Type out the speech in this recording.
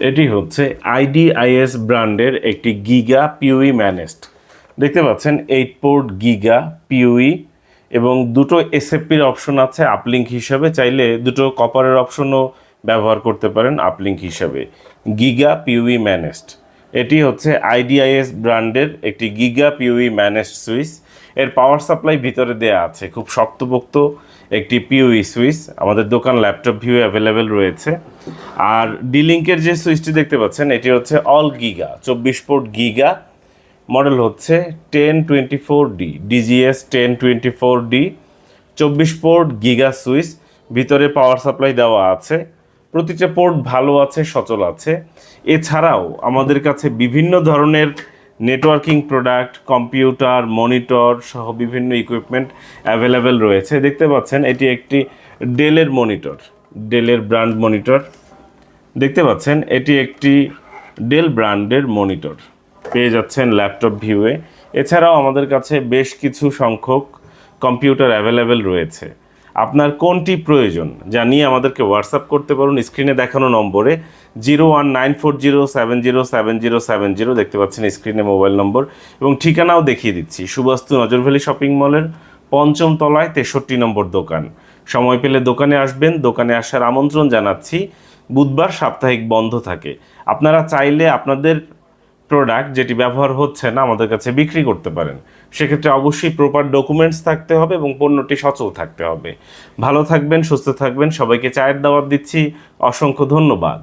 এটি হচ্ছে আইডিআইএস ব্র্যান্ডের একটি গিগা পিউই ম্যানেস্ট দেখতে পাচ্ছেন, এইট পোর্ট গিগা পিউই এবং দুটো এসএফপির অপশন আছে আপলিঙ্ক হিসাবে। চাইলে দুটো কপারের অপশনও ব্যবহার করতে পারেন আপলিঙ্ক হিসাবে। গিগা পিউই ম্যানেস্ট এটি হচ্ছে আইডিআইএস ব্র্যান্ডের একটি গিগা পিউই ম্যানেস্ট সুইচ। এর পাওয়ার সাপ্লাই ভিতরে দেয়া আছে। খুব শক্তপোক্ত একটি পিউই সুইচ। আমাদের দোকান ল্যাপটপ ভিউ অ্যাভেলেবেল রয়েছে। আর ডিলিঙ্কের যে সুইচটি দেখতে পাচ্ছেন, এটি হচ্ছে অল গিগা, চব্বিশ পোর্ট গিগা। মডেল হচ্ছে ten twenty four D, DGS ten twenty four D. চব্বিশ পোর্ট গিগা সুইচ। ভিতরে পাওয়ার সাপ্লাই দেওয়া আছে। প্রতিটা পোর্ট ভালো আছে, সচল আছে। এছাড়াও আমাদের কাছে বিভিন্ন ধরনের নেটওয়ার্কিং প্রোডাক্ট কম্পিউটার মনিটর সহ বিভিন্ন ইকুইপমেন্ট অ্যাভেলেবেল রয়েছে। দেখতে পাচ্ছেন, এটি একটি ডেলের মনিটর ডেলের ব্র্যান্ড মনিটর দেখতে পাচ্ছেন, এটি একটি ডেল ব্র্যান্ডের মনিটর পেয়ে যাচ্ছেন ল্যাপটপ ভিউয়ে এছাড়াও আমাদের কাছে বেশ কিছু সংখ্যক কম্পিউটার অ্যাভেলেবেল রয়েছে। আপনার কোনটি প্রয়োজন? জানিয়ে আমাদেরকে হোয়াটসঅ্যাপ করতে পারুন। স্ক্রিনে দেখানো নম্বরে zero one nine four zero seven zero seven zero seven zero দেখতে পাচ্ছেন স্ক্রিনে মোবাইল নম্বর। এবং ঠিকানাও দেখিয়ে দিচ্ছি। সুবাস্তু নজরভ্যালি শপিং মলের পঞ্চম তলায় তেষট্টি নম্বর দোকান। সময় পেলে দোকানে আসবেন। দোকানে আসার আমন্ত্রণ জানাচ্ছি। বুধবার সাপ্তাহিক বন্ধ থাকে। আপনারা চাইলে আপনাদের প্রোডাক্ট যেটি ব্যবহার হচ্ছে না আমাদের কাছে বিক্রি করতে পারেন। সেক্ষেত্রে অবশ্যই প্রপার ডকুমেন্টস থাকতে হবে এবং পণ্যটি সচল থাকতে হবে। ভালো থাকবেন, সুস্থ থাকবেন, সবাইকে চায়ের দাওয়াত দিচ্ছি। অসংখ্য ধন্যবাদ।